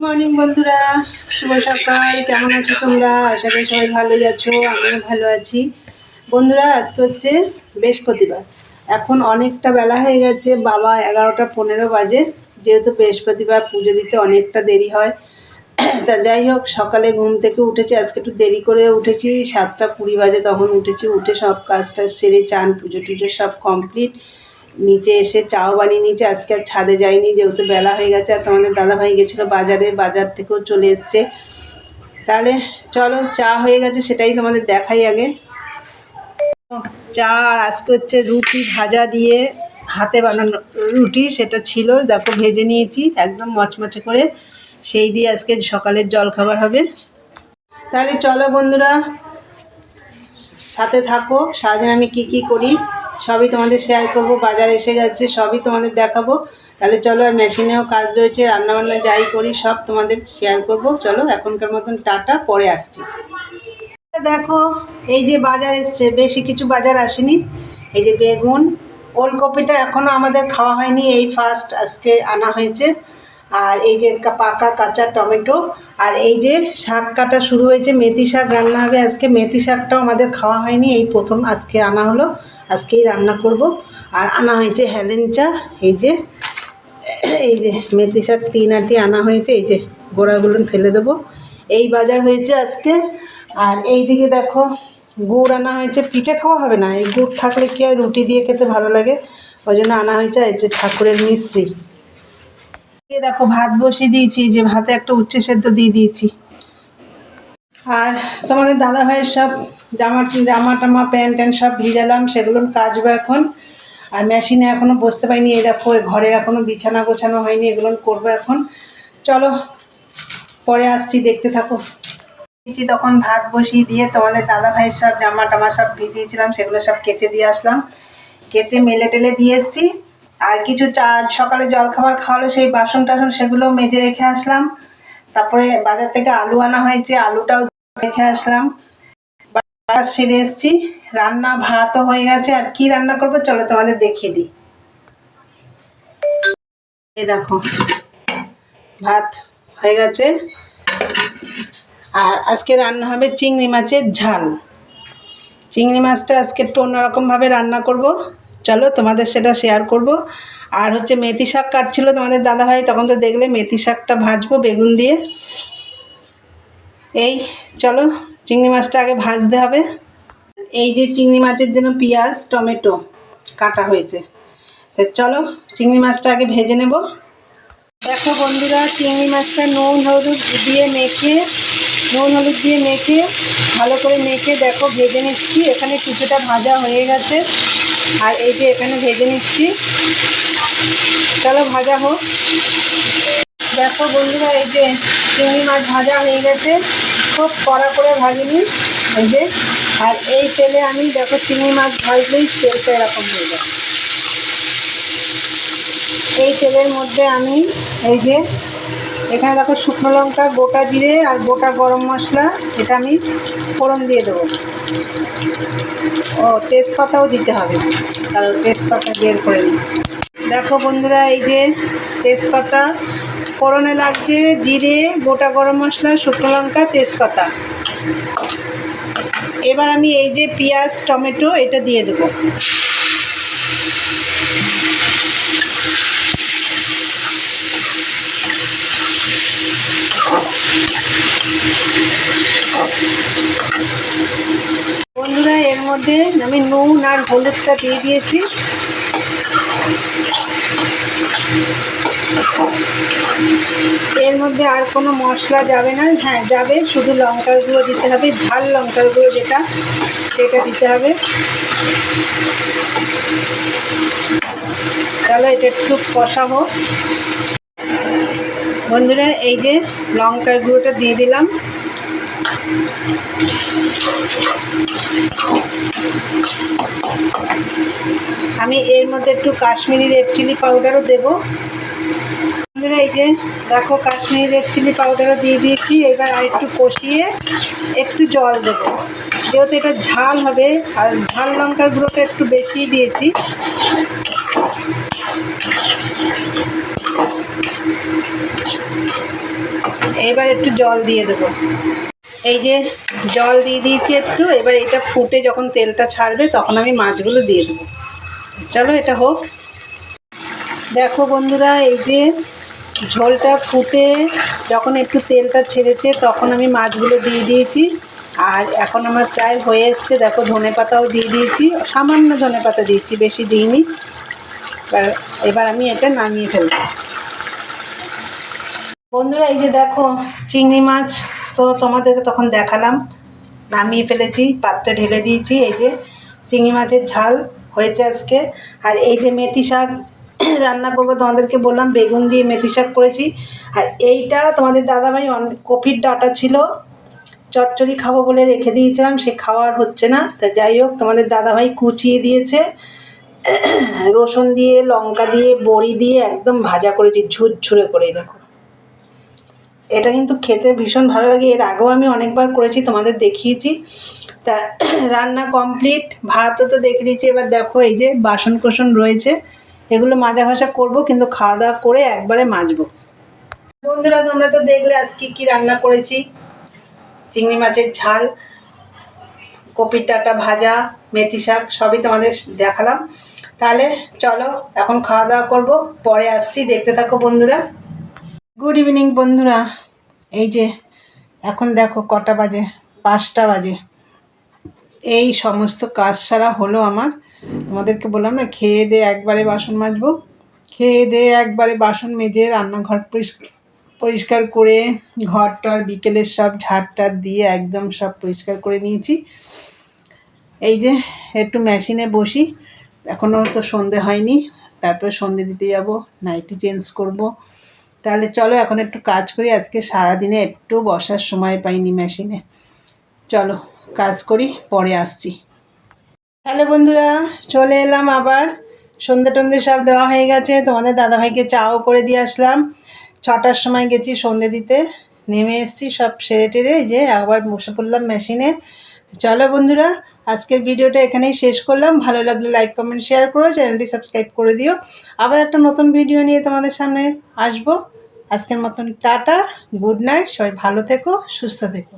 Morning বন্ধুরা। শুভ সকাল। কেমন আছো তোমরা? আশা করি সবাই ভালোই আছো, আমিও ভালো আছি। বন্ধুরা, আজকে হচ্ছে বৃহস্পতিবার। এখন অনেকটা বেলা হয়ে গেছে, বাবা এগারোটা পনেরো বাজে। যেহেতু বৃহস্পতিবার পুজো দিতে অনেকটা দেরি হয়। তা যাই হোক, সকালে ঘুম থেকে উঠেছি। আজকে একটু দেরি করে উঠেছি। সাতটা কুড়ি বাজে তখন উঠেছি। উঠে সব কাজ টাজ সেরে চান পুজো টুজো সব কমপ্লিট নিচে এসে চাও বানিয়ে নিয়েছে, আজকে আর ছাদে যাইনি, যেহেতু বেলা হয়ে গেছে, আর তোমাদের দাদাভাই গেছিল বাজারে, বাজার থেকেও চলে এসছে। তাহলে চলো, চা হয়ে গেছে, সেটাই তোমাদের দেখাই আগে। চা আর আজকে হচ্ছে রুটি ভাজা দিয়ে হাতে বানানো রুটি, সেটা ছিল, দেখো ভেজে নিয়েছি, একদম মচমচে করে। সেই দিয়ে আজকে সকালের জল খাবার হবে। তাহলে চলো বন্ধুরা, সাথে থাকো, সারাদিন আমি কি কি করি? সবই তোমাদের শেয়ার করব, বাজার এসে গেছে, সবই তোমাদের দেখাবো। তাহলে চলো আর মেশিনেও কাজ রয়েছে, রান্নাবান্না যাই করি, সব তোমাদের শেয়ার করব। চলো এখনকার মতন টাটা, পরে আসছি। দেখো, এই যে বাজার এসছে, বেশি কিছু বাজার আসেনি। এই যে বেগুন, ওলকপিটা এখনও আমাদের খাওয়া হয়নি, এই ফার্স্ট আজকে আনা হয়েছে। আর এই যে পাকা কাঁচা টমেটো, আর এই যে শাক কাটা শুরু হয়েছে, মেথি শাক রান্না হবে আজকে, মেথি শাকটাও আমাদের খাওয়া হয়নি, এই প্রথম আজকে আনা হলো। আজকেই রান্না করব। আর আনা হয়েছে হেলেঞ্চা, এই যে এই যে মেথি শাক তিন আটি আনা হয়েছে, এই যে গোড়াগুলো ফেলে দেবো। এই বাজার হয়েছে আজকে। আর এই দিকে দেখো, গুড় আনা হয়েছে। পিঠে খাওয়া হবে না, এই গুড় থাকলে কি হয় রুটি দিয়ে খেতে ভালো লাগে? ওই জন্য আনা হয়েছে এই যে ঠাকুরের মিশ্রি। দেখো, ভাত বসিয়ে দিয়েছি, যে ভাতে একটা উচ্ছে সেদ্ধ দিয়ে দিয়েছি। আর তোমাদের দাদা ভাইয়ের সব জামা জামা টামা প্যান্ট ট্যান্ট সব ভিজালাম, সেগুলো কাচবো এখন। আর মেশিনে এখনও বসতে পারিনি, এই দেখো ঘরের এখনও বিছানা গোছানো হয়নি, এগুলো করব এখন। চলো, পরে আসছি, দেখতে থাকো। দিয়েছি তখন ভাত বসিয়ে দিয়ে তোমাদের দাদা ভাইয়ের সব জামা টামা সব ভিজিয়েছিলাম, সেগুলো সব কেচে দিয়ে আসলাম। কেচে মেলে টেলে দিয়ে এসছি। আর কিছু চা, সকালে জলখাবার খাওয়ালো, সেই বাসন টাসন সেগুলো মেজে রেখে আসলাম। তারপরে বাজার থেকে আলু আনা হয়েছে, আলুটাও রেখে আসলাম। বাজার সেরে এসছি। রান্না ভাতও হয়ে গেছে। আর কি রান্না করব চলো তোমাদের দেখিয়ে দিই। দেখো, ভাত হয়ে গেছে। আর আজকে রান্না হবে চিংড়ি মাছের ঝাল। চিংড়ি মাছটা আজকে একটু অন্যরকমভাবে রান্না করব। চলো তোমাদের সেটা শেয়ার করব। আর হচ্ছে মেথি শাক কাটছিল তোমাদের দাদাভাই, তখন তো দেখলে মেথি শাকটা ভাজবো বেগুন দিয়ে। এই, চলো চিংড়ি মাছটা আগে ভাজতে হবে। এই যে চিংড়ি মাছের জন্য পেঁয়াজ, টমেটো কাটা হয়েছে। চলো চিংড়ি মাছটা আগে ভেজে নেব। দেখো বন্ধুরা, চিংড়ি মাছটা নুন, হলুদ দিয়ে মেখে, নুন, হলুদ দিয়ে মেখে, ভালো করে মেখে দেখো ভেজে নিচ্ছি। এখানে কিছুটা ভাজা হয়ে গেছে। আর এই যে এখানে ভেজে নিচ্ছি। চলো ভাজা হোক। দেখো বন্ধুরা, এই যে চিংড়ি মাছ ভাজা হয়ে গেছে। খুব কড়া করে ভাজিনি এই যে। আর এই তেলে আমি, দেখো চিংড়ি মাছ ভাজলেই তেলটা এরকম হয়ে যায় এই তেলের মধ্যে আমি, এই যে, এখানে দেখো শুকনো লঙ্কা, গোটা জিরে আর গোটা গরম মশলা, এটা আমি ফোড়ন দিয়ে দেবো। ও, তেজপাতাও দিতে হবে। কারণ তেজপাতা বের করে নিই। দেখো বন্ধুরা, এই যে তেজপাতা ফোড়নে লাগছে জিরে, গোটা গরম মশলা, শুকনো লঙ্কা, তেজপাতা। এবার আমি এই যে পেঁয়াজ, টমেটো, এটা দিয়ে দেবো। বন্ধুরা, এর মধ্যে আমি নুন আর হলুদটা দিয়ে দিয়েছি। এর মধ্যে আর কোনো মশলা যাবে না। হ্যাঁ যাবে। শুধু লঙ্কার গুঁড়ো দিতে হবে। ঝাল লঙ্কার গুঁড়ো যেটা, সেটা দিতে হবে। তাহলে এটা একটু কষাবো। বন্ধুরা, এই যে লঙ্কার গুঁড়োটা দিয়ে দিলাম। আমি এর মধ্যে একটু কাশ্মীরি রেড চিলি পাউডারও দেবো। এই যে দেখো, কাশ্মীরি রেড চিলি পাউডারও দিয়ে দিয়েছি। এবার আর একটু কষিয়ে একটু জল দেবো। যেহেতু এটা ঝাল হবে, আর ঝাল লঙ্কার গুঁড়োটা একটু বেশিই দিয়েছি। এবার একটু জল দিয়ে দেবো। এই যে জল দিয়ে দিয়েছি একটু, এবার এটা ফুটে যখন তেলটা ছাড়বে তখন আমি মাছগুলো দিয়ে দেবো। চলো এটা হোক। দেখো বন্ধুরা, এই যে ঝোলটা ফুটে যখন একটু তেলটা ছেড়েছে তখন আমি মাছগুলো দিয়ে দিয়েছি। আর এখন আমার প্রায় হয়ে এসছে, দেখো ধনে পাতাও দিয়ে দিয়েছি, সামান্য ধনে পাতা দিয়েছি, বেশি দিইনি। এবার এবার আমি এটা নামিয়ে ফেলব। বন্ধুরা, এই যে দেখো চিংড়ি মাছ তো তোমাদেরকে তখন দেখালাম। নামিয়ে ফেলেছি, পাত্রে ঢেলে দিয়েছি, এই যে চিংড়ি মাছের ঝাল হয়েছে আজকে। আর এই যে মেথি শাক রান্না করব তোমাদেরকে বললাম, বেগুন দিয়ে মেথি শাক করেছি। আর এইটা তোমাদের দাদাভাই কপির ডাটা ছিল, চচ্চড়ি খাব বলে রেখে দিয়েছিলাম, সে খাওয়ার হচ্ছে না। তা যাই হোক, তোমাদের দাদাভাই কুচিয়ে দিয়েছে। রসুন দিয়ে, লঙ্কা দিয়ে, বড়ি দিয়ে একদম ভাজা করেছি, ঝুরঝুরে করে দেখো। এটা কিন্তু খেতে ভীষণ ভালো লাগে। এর আগেও আমি অনেকবার করেছি, তোমাদের দেখিয়েছি। তা রান্না কমপ্লিট ভাতও তো দেখে দিয়েছি। এবার দেখো এই যে বাসন কোসন রয়েছে। এগুলো মাজা ঘষা করব, কিন্তু খাওয়া দাওয়া করে একবারে মাজবো। বন্ধুরা, তোমরা তো দেখলে আজ কী কী রান্না করেছি। চিংড়ি মাছের ঝাল, কপির ডাঁটা ভাজা, মেথি শাক, সবই তোমাদের দেখালাম। তাহলে চলো, এখন খাওয়া দাওয়া করব। পরে আসছি। দেখতে থাকো বন্ধুরা। গুড ইভিনিং বন্ধুরা। এই যে, এখন দেখো কটা বাজে? পাঁচটা বাজে। এই সমস্ত কাজ সারা হলো আমার। তোমাদেরকে বললাম না, খেয়ে দিয়ে একবারে বাসন মাজবো। খেয়ে দিয়ে একবারে বাসন মেজে রান্নাঘর পরিষ্কার করে ঘরটার বিকেলের সব ঝাড়টার দিয়ে একদম সব পরিষ্কার করে নিয়েছি। এই যে, একটু মেশিনে বসি। এখনও তো সন্ধে হয়নি। তারপরে সন্ধে দিতে যাব, নাইটি চেঞ্জ করব। তাহলে চলো এখন একটু কাজ করি, আজকে সারাদিনে একটু বসার সময় পাইনি মেশিনে। চলো কাজ করি, পরে আসছি। হ্যালো বন্ধুরা, চলে এলাম আবার। সন্ধে টন্ধে সব দেওয়া হয়ে গেছে, তোমাদের দাদাভাইকে চাও করে দিয়ে আসলাম। ছটার সময় গেছি সন্ধে দিতে, নেমে এসেছি সব সেরে টেরে যে আবার বসে পড়লাম মেশিনে। চলো বন্ধুরা আজকের ভিডিওটা এখানেই শেষ করলাম। ভালো লাগলে লাইক কমেন্ট শেয়ার করো চ্যানেলটি সাবস্ক্রাইব করে দিও। আবার একটা নতুন ভিডিও নিয়ে তোমাদের সামনে আসব। আজকের মতন টাটা গুড নাইট সবাই ভালো থেকো, সুস্থ থেকো।